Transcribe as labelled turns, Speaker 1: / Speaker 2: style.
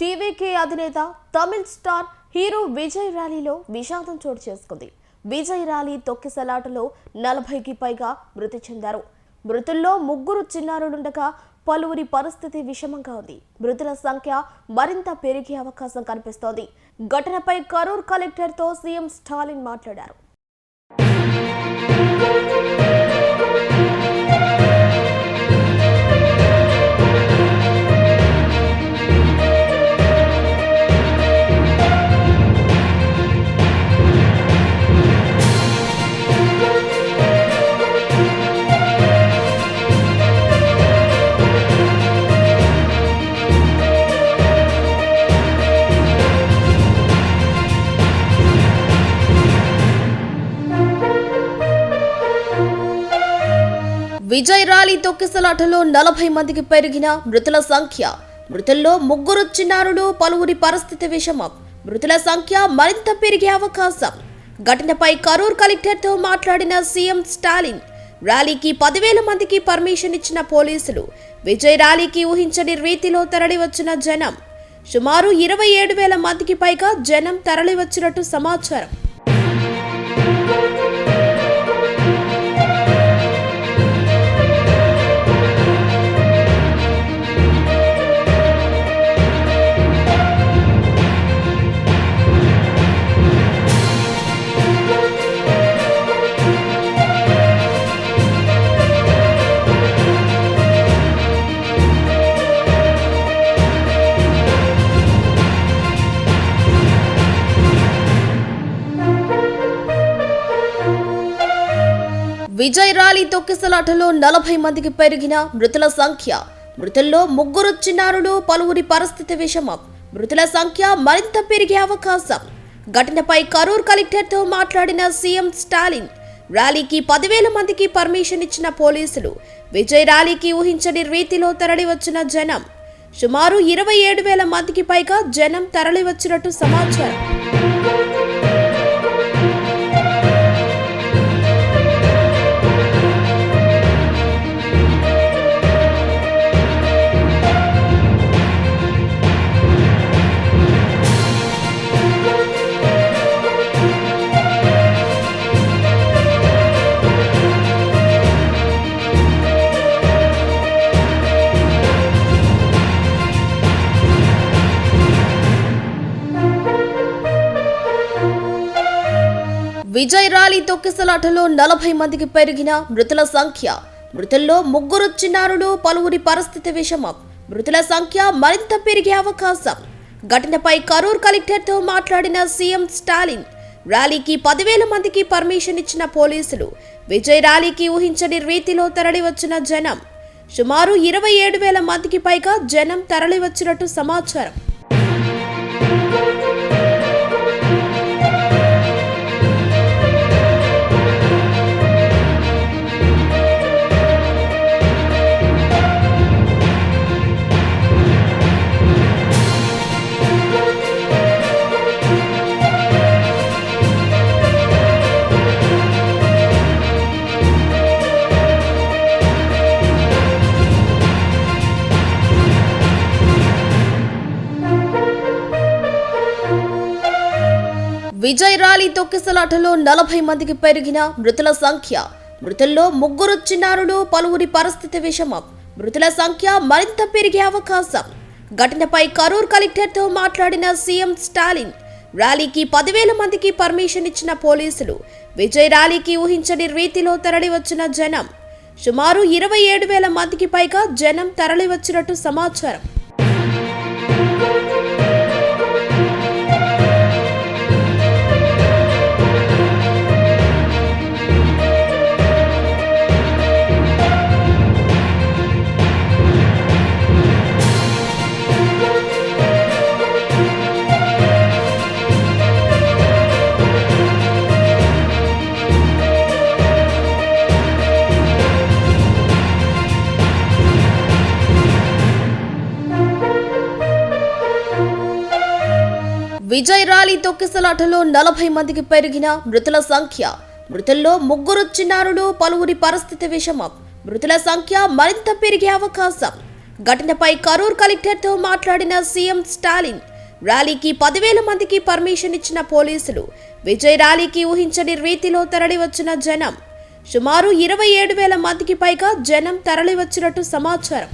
Speaker 1: TVK అధినేత Tamil star hero Vijay ర్యాలీలో విషాదం చోటు చేసుకుంది. విజయ్ ర్యాలీ తొక్కిసలాటలో నలభైకి పైగా మృతి చెందారు. మృతుల్లో ముగ్గురు చిన్నారులుండగా పలువురి పరిస్థితి విషమంగా ఉంది. మృతుల సంఖ్య మరింత పెరిగే అవకాశం కనిపిస్తోంది. ఘటనపై కరూర్ కలెక్టర్తో సీఎం స్టాలిన్ మాట్లాడారు. విజయ్ ర్యాలీ తొక్కిసలాటలో నలభై మందికి పెరిగిన మృతుల సంఖ్య. మృతుల్లో ముగ్గురు చిన్నారులు పలువురి పరిస్థితి విషమం. మృతుల సంఖ్య మరింత పెరిగే అవకాశం. ఘటనపై కరూర్ కలెక్టర్తో మాట్లాడిన సీఎం స్టాలిన్ ర్యాలీకి పదివేల మందికి పర్మిషన్ ఇచ్చిన పోలీసులు విజయ్ ర్యాలీకి ఊహించని రీతిలో తరలివచ్చిన జనం. సుమారు ఇరవై ఏడు వేల మందికి పైగా జనం తరలివచ్చినట్టు సమాచారం. విజయ్ ర్యాలీ తొక్కిసలాటలో నలభై మందికి పెరిగిన మృతుల సంఖ్య. మృతుల్లో ముగ్గురు చిన్నారులు పలువురి పరిస్థితి విషమం. మృతుల సంఖ్య మరింత పెరిగే అవకాశం. ఘటనపై కరూర్ కలెక్టర్తో మాట్లాడిన సీఎం స్టాలిన్ ర్యాలీకి పదివేల మందికి పర్మిషన్ ఇచ్చిన పోలీసులు విజయ్ ర్యాలీకి ఊహించని రీతిలో తరలివచ్చిన జనం. సుమారు ఇరవై ఏడు వేల మందికి పైగా జనం తరలివచ్చినట్టు సమాచారం. విజయ్ ర్యాలీ తొక్కిసలాటలో నలభై మందికి పెరిగిన మృతుల సంఖ్య. మృతుల్లో ముగ్గురు చిన్నారులు పలువురి పరిస్థితి విషమం. మృతుల సంఖ్య మరింత పెరిగే అవకాశం. ఘటనపై కరూర్ కలెక్టర్తో మాట్లాడిన సీఎం స్టాలిన్ ర్యాలీకి పదివేల మందికి పర్మిషన్ ఇచ్చిన పోలీసులు విజయ్ ర్యాలీకి ఊహించని రీతిలో తరలివచ్చిన జనం. సుమారు ఇరవై ఏడు వేల మందికి పైగా జనం తరలివచ్చినట్టు సమాచారం. విజయ్ ర్యాలీ తొక్కిసలాటలో నలభై మందికి పెరిగిన మృతుల సంఖ్య. మృతుల్లో ముగ్గురు చిన్నారులు పలువురి పరిస్థితి విషమం. మృతుల సంఖ్య మరింత పెరిగే అవకాశం. ఘటనపై కరూర్ కలెక్టర్తో మాట్లాడిన సీఎం స్టాలిన్ ర్యాలీకి పదివేల మందికి పర్మిషన్ ఇచ్చిన పోలీసులు విజయ్ ర్యాలీకి ఊహించని రీతిలో తరలివచ్చిన జనం. సుమారు ఇరవై ఏడు వేల మందికి పైగా జనం తరలివచ్చినట్టు సమాచారం. విజయ్ ర్యాలీ తొక్కిసలాటలో నలభై మందికి పెరిగిన మృతుల సంఖ్య. మృతుల్లో ముగ్గురు చిన్నారులు పలువురి పరిస్థితి విషమం. మృతుల సంఖ్య మరింత పెరిగే అవకాశం. ఘటనపై కరూర్ కలెక్టర్తో మాట్లాడిన సీఎం స్టాలిన్ ర్యాలీకి పదివేల మందికి పర్మిషన్ ఇచ్చిన పోలీసులు విజయ్ ర్యాలీకి ఊహించని రీతిలో తరలివచ్చిన జనం. సుమారు ఇరవై ఏడు వేల మందికి పైగా జనం తరలివచ్చినట్టు సమాచారం.